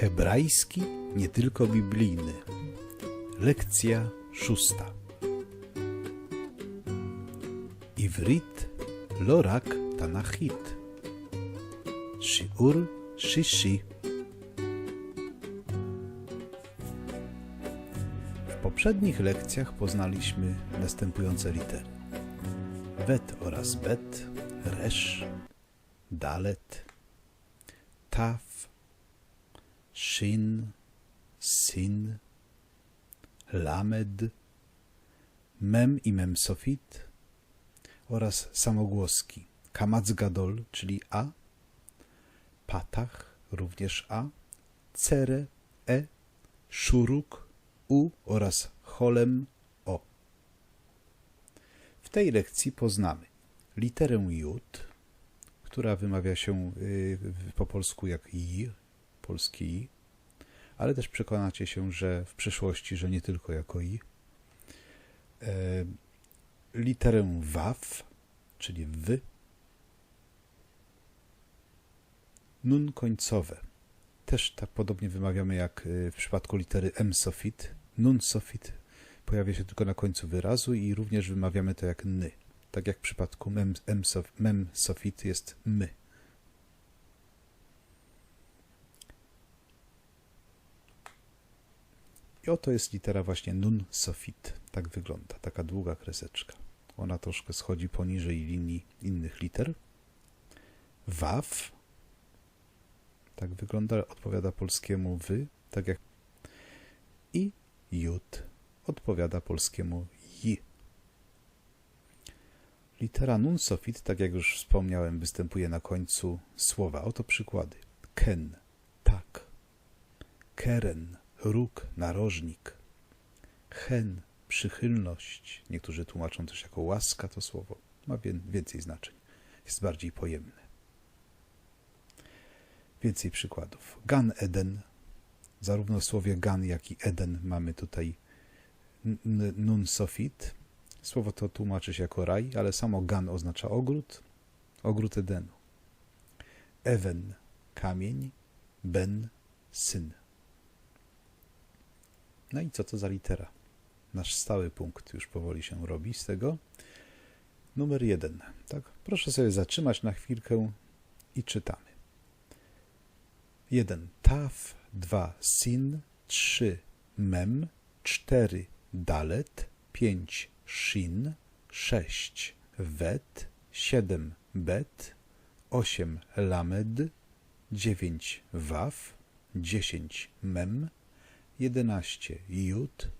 Hebrajski, nie tylko biblijny. Lekcja szósta. Ivrit lorak tanachit. Shiur shishi. W poprzednich lekcjach poznaliśmy następujące litery. Bet oraz bet, resz, dalet, taf, shin, sin, lamed, mem i mem sofit oraz samogłoski. Kamaz gadol, czyli a, patach, również a, cere, e, szuruk, u oraz cholem, o. W tej lekcji poznamy literę jud, która wymawia się y, po polsku jak i, polski ale też przekonacie się, że w przyszłości, że nie tylko jako i. E, literę waw, czyli wy. Nun końcowe. Też tak podobnie wymawiamy jak y, w przypadku litery m sofit. Nun sofit pojawia się tylko na końcu wyrazu i również wymawiamy to jak ny. Tak jak w przypadku mem, mem sofit jest my. I oto jest litera właśnie nun sofit. Tak wygląda, taka długa kreseczka. Ona troszkę schodzi poniżej linii innych liter. Waw. Tak wygląda, odpowiada polskiemu wy, tak jak i jud odpowiada polskiemu j. Litera nun sofit, tak jak już wspomniałem, występuje na końcu słowa. Oto przykłady. Ken, tak. Keren, róg, narożnik. Hen, przychylność. Niektórzy tłumaczą też jako łaska to słowo. Ma więcej znaczeń. Jest bardziej pojemne. Więcej przykładów. Gan Eden. Zarówno w słowie gan, jak i Eden mamy tutaj nun sofit. Słowo to tłumaczy się jako raj, ale samo gan oznacza ogród, ogród Edenu. Ewen, kamień, ben, syn. No i co to za litera? Nasz stały punkt już powoli się robi z tego. Numer jeden. Tak? Proszę sobie zatrzymać na chwilkę i czytamy. 1. Taf, 2. Sin, 3. Mem, 4. Dalet, 5. Shin, 6. Wet, 7. Bet, 8. Lamed, 9. Waf, 10. Mem, 11. Jud,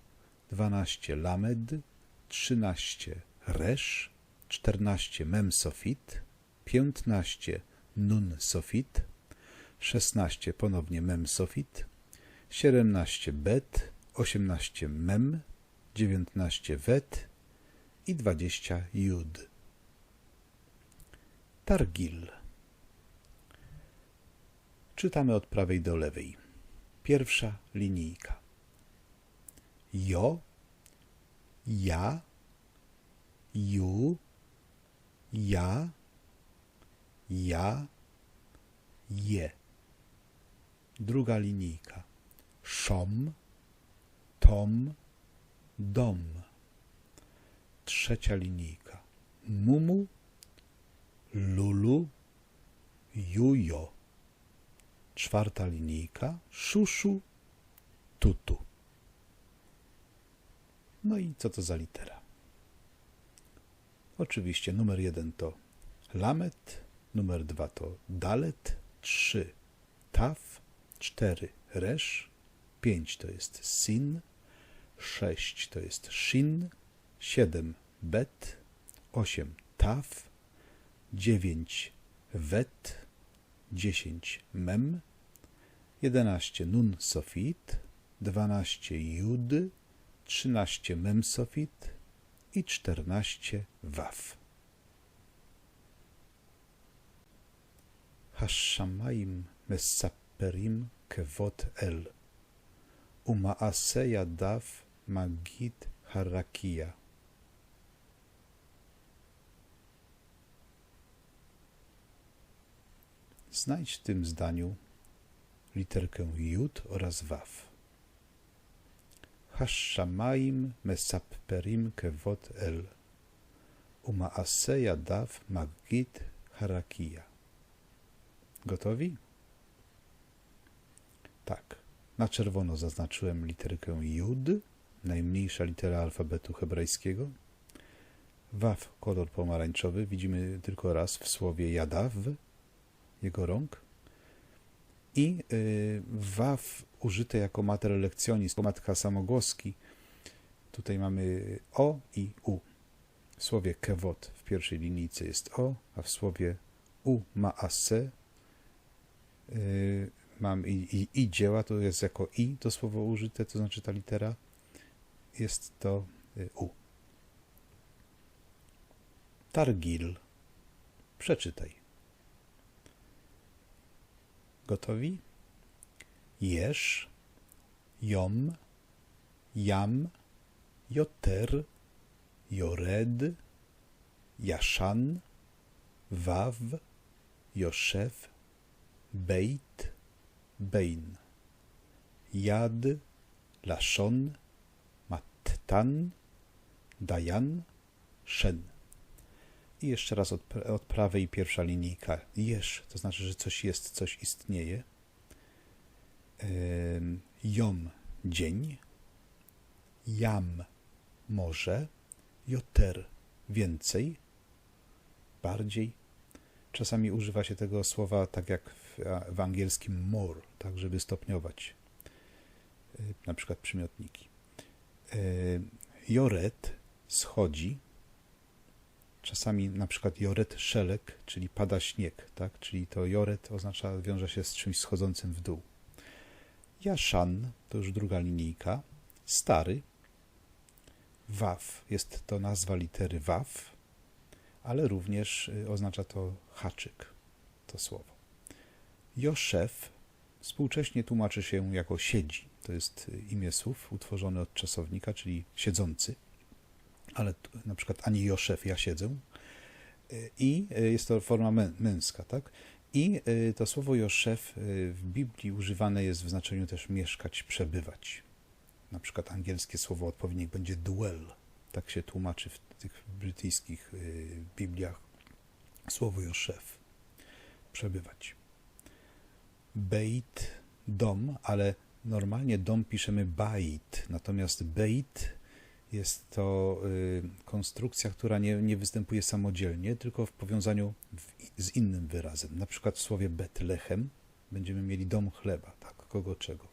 12. Lamed, 13. Resz, 14. Mem Sofit, 15. Nun Sofit, 16 ponownie mem sofit, 17 bet, 18 mem, 19 wet i 20 jud. Targil. Czytamy od prawej do lewej. Pierwsza linijka. Jo, ja, ju, ja, ja, je. Druga linijka. Szom, tom, dom. Trzecia linijka. Mumu, lulu, jujo. Czwarta linijka. Szuszu, tutu. No i co to za litera? Oczywiście numer jeden to lamet, numer dwa to dalet, trzy taf, 4 resz, 5 to jest sin, 6 to jest shin, 7 bet, 8 taf, 9 wet, 10 mem, 11 nun sofit, 12 jud, 13 mem sofit i 14 waw. Hashamaim mesaperim kevot el. Umaaseja daw magid harakia. Znajdź w tym zdaniu literkę Jud oraz Waw. Hashamaim mesapperim kevot el. Umaaseja daw magid harakia. Gotowi? Tak. Na czerwono zaznaczyłem literkę Jud, najmniejsza litera alfabetu hebrajskiego. Waw, kolor pomarańczowy, widzimy tylko raz w słowie jadaw, jego rąk. I y, waw użyte jako mater lekcjonist, matka samogłoski. Tutaj mamy o i u. W słowie kewot w pierwszej linijce jest o, a w słowie u ma ase. Yy, mam i, i, i dzieła, to jest jako i to słowo użyte, to znaczy ta litera jest to y, u. Targil. Przeczytaj. Gotowi? Jesz, Jom, Jam, Joter, Jored, Jaszan, Waw, Joszef, Beit, Bein, Jad, Laszon, Mattan, Dajan, Szen. I jeszcze raz od, od prawej pierwsza linijka. Jesz, to znaczy, że coś jest, coś istnieje. Jom dzień, jam morze, joter więcej, bardziej. Czasami używa się tego słowa tak jak w, w angielskim more, tak żeby stopniować na przykład przymiotniki. Joret schodzi, czasami na przykład joret szelek, czyli pada śnieg, tak? czyli to joret oznacza, wiąże się z czymś schodzącym w dół. Jaszan to już druga linijka. Stary. Waw jest to nazwa litery Waw, ale również y, oznacza to haczyk, to słowo. Joszef współcześnie tłumaczy się jako siedzi. To jest y, imię słów utworzone od czasownika, czyli siedzący, ale na przykład ani Joszef, ja siedzę. Y, I jest to forma męska, tak? I y, to słowo Joszef y, w Biblii używane jest w znaczeniu też mieszkać, przebywać. Na przykład angielskie słowo odpowiednik będzie dwell. Tak się tłumaczy w tych brytyjskich y, Bibliach słowo Joszef. Przebywać. Beit, dom, ale normalnie dom piszemy bait, natomiast beit jest to y, konstrukcja, która nie, nie występuje samodzielnie, tylko w powiązaniu w, z innym wyrazem. Na przykład w słowie Betlechem będziemy mieli dom chleba, tak, kogo czego.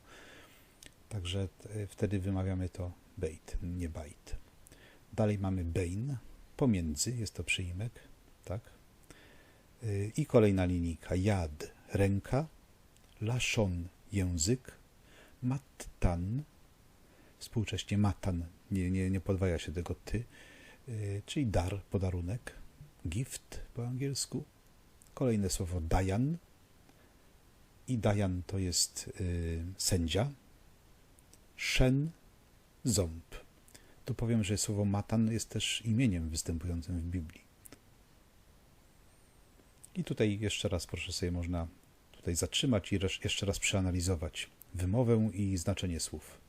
Także y, wtedy wymawiamy to beit, nie bait. Dalej mamy bein, pomiędzy, jest to przyimek, tak. Y, I kolejna linijka, jad, ręka, laszon, język, mattan, współcześnie matan, nie, nie, nie podwaja się tego ty, y, czyli dar, podarunek, gift po angielsku. Kolejne słowo dajan. I dajan to jest y, sędzia. Szen, ząb. Tu powiem, że słowo matan jest też imieniem występującym w Biblii. I tutaj jeszcze raz proszę sobie można tutaj zatrzymać i jeszcze raz przeanalizować wymowę i znaczenie słów.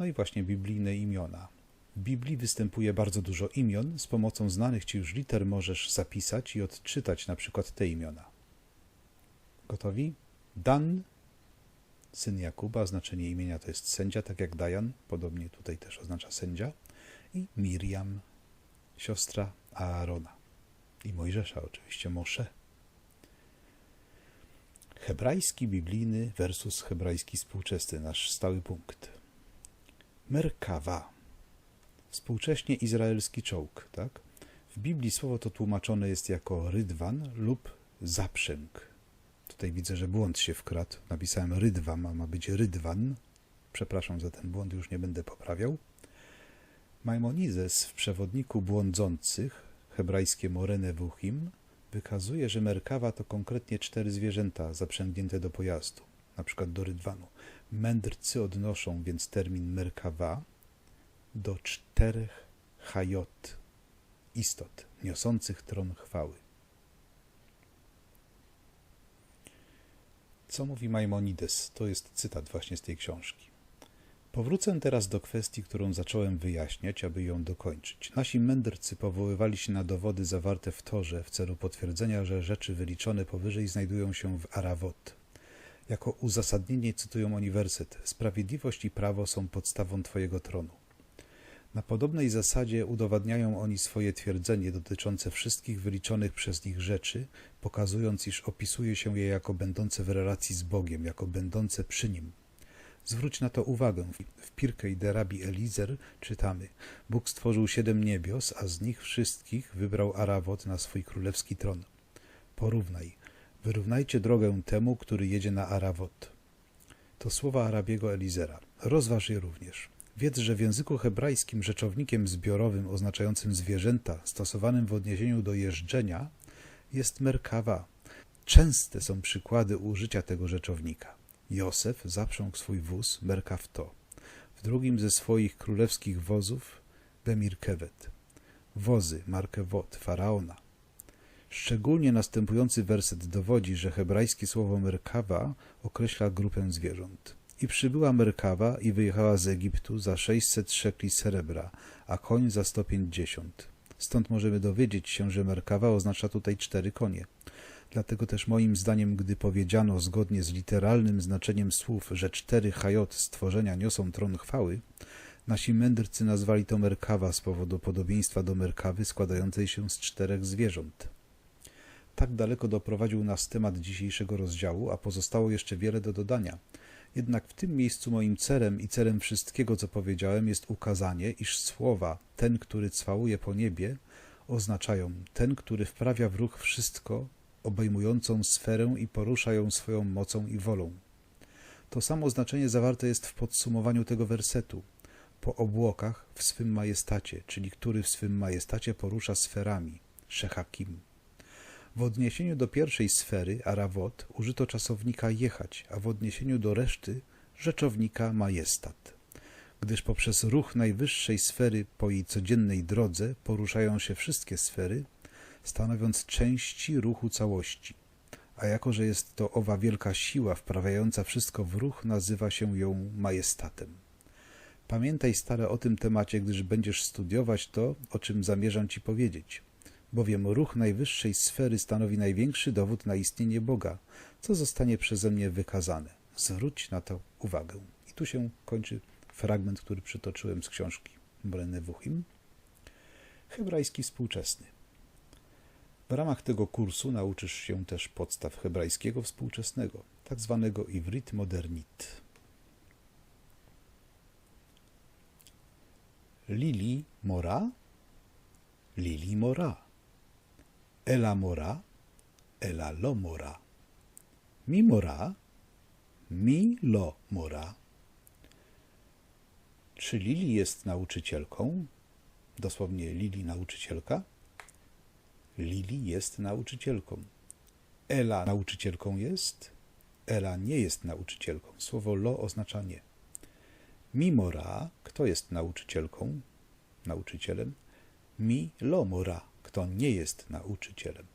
No i właśnie biblijne imiona. W Biblii występuje bardzo dużo imion. Z pomocą znanych ci już liter możesz zapisać i odczytać na przykład te imiona. Gotowi? Dan, syn Jakuba, znaczenie imienia to jest sędzia, tak jak Dajan, podobnie tutaj też oznacza sędzia. I Miriam, siostra Aarona. I Mojżesza oczywiście, Mosze. Hebrajski biblijny versus hebrajski współczesny, nasz stały punkt. Merkawa. Współcześnie izraelski czołg, tak? W Biblii słowo to tłumaczone jest jako rydwan lub zaprzęg. Tutaj widzę, że błąd się wkradł. Napisałem rydwan, a ma być rydwan. Przepraszam za ten błąd, już nie będę poprawiał. Maimonizes w przewodniku błądzących, hebrajskie Morene Wuchim, wykazuje, że Merkawa to konkretnie cztery zwierzęta zaprzęgnięte do pojazdu, przykład do rydwanu. Mędrcy odnoszą więc termin Merkawa do czterech hajot, istot, niosących tron chwały. Co mówi Maimonides? To jest cytat właśnie z tej książki. Powrócę teraz do kwestii, którą zacząłem wyjaśniać, aby ją dokończyć. Nasi mędrcy powoływali się na dowody zawarte w Torze w celu potwierdzenia, że rzeczy wyliczone powyżej znajdują się w Arawot. Jako uzasadnienie cytują oni werset Sprawiedliwość i prawo są podstawą Twojego tronu. Na podobnej zasadzie udowadniają oni swoje twierdzenie dotyczące wszystkich wyliczonych przez nich rzeczy, pokazując, iż opisuje się je jako będące w relacji z Bogiem, jako będące przy Nim. Zwróć na to uwagę. W Pirkej de Rabi Elizer czytamy Bóg stworzył siedem niebios, a z nich wszystkich wybrał Arawot na swój królewski tron. Porównaj. Wyrównajcie drogę temu, który jedzie na Arawot. To słowa Arabiego Elizera. Rozważ je również. Wiedz, że w języku hebrajskim rzeczownikiem zbiorowym oznaczającym zwierzęta, stosowanym w odniesieniu do jeżdżenia, jest merkawa. Częste są przykłady użycia tego rzeczownika. Józef zaprzągł swój wóz Merkawto. W drugim ze swoich królewskich wozów Bemirkewet. Wozy Markewot, faraona. Szczególnie następujący werset dowodzi, że hebrajskie słowo Merkawa określa grupę zwierząt. I przybyła Merkawa i wyjechała z Egiptu za 600 szekli srebra, a koń za 150. Stąd możemy dowiedzieć się, że Merkawa oznacza tutaj cztery konie. Dlatego też moim zdaniem, gdy powiedziano zgodnie z literalnym znaczeniem słów, że cztery hajot stworzenia niosą tron chwały, nasi mędrcy nazwali to Merkawa z powodu podobieństwa do Merkawy składającej się z czterech zwierząt. Tak daleko doprowadził nas temat dzisiejszego rozdziału, a pozostało jeszcze wiele do dodania. Jednak w tym miejscu moim celem i celem wszystkiego, co powiedziałem, jest ukazanie, iż słowa ten, który cwałuje po niebie, oznaczają ten, który wprawia w ruch wszystko, obejmującą sferę i porusza ją swoją mocą i wolą. To samo znaczenie zawarte jest w podsumowaniu tego wersetu. Po obłokach w swym majestacie, czyli który w swym majestacie porusza sferami, Szechakim. W odniesieniu do pierwszej sfery, Arawot, użyto czasownika jechać, a w odniesieniu do reszty rzeczownika majestat. Gdyż poprzez ruch najwyższej sfery po jej codziennej drodze poruszają się wszystkie sfery, stanowiąc części ruchu całości. A jako, że jest to owa wielka siła wprawiająca wszystko w ruch, nazywa się ją majestatem. Pamiętaj stale o tym temacie, gdyż będziesz studiować to, o czym zamierzam ci powiedzieć. Bowiem ruch najwyższej sfery stanowi największy dowód na istnienie Boga, co zostanie przeze mnie wykazane. Zwróć na to uwagę. I tu się kończy fragment, który przytoczyłem z książki Wuchim. Hebrajski współczesny. W ramach tego kursu nauczysz się też podstaw hebrajskiego współczesnego, tak zwanego Ivrit Modernit. Lili Mora, Lili Mora. Ela Mora, Ela Lo Mora. Mi Mora, Mi Lo Mora. Czy Lili jest nauczycielką? Dosłownie Lili nauczycielka? Lili jest nauczycielką. Ela nauczycielką jest? Ela nie jest nauczycielką. Słowo lo oznacza nie. Mimora, kto jest nauczycielką? Nauczycielem. Mi lo mora, kto nie jest nauczycielem.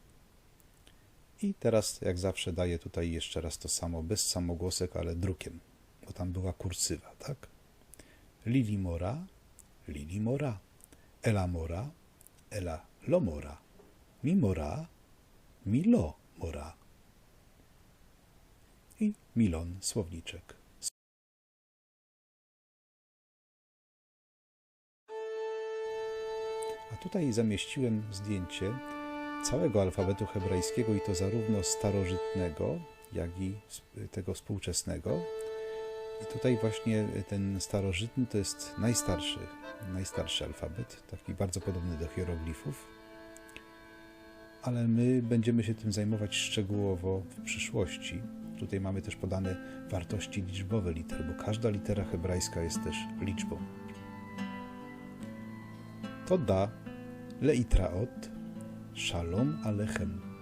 I teraz, jak zawsze, daję tutaj jeszcze raz to samo, bez samogłosek, ale drukiem, bo tam była kursywa, tak? Lili mora, Lili mora. Ela mora, Ela lo mora mi mora, milo mora. I milon słowniczek. A tutaj zamieściłem zdjęcie całego alfabetu hebrajskiego i to zarówno starożytnego, jak i tego współczesnego. I tutaj właśnie ten starożytny to jest najstarszy, najstarszy alfabet, taki bardzo podobny do hieroglifów ale my będziemy się tym zajmować szczegółowo w przyszłości. Tutaj mamy też podane wartości liczbowe liter, bo każda litera hebrajska jest też liczbą. To da להתראות. שלום עליכם.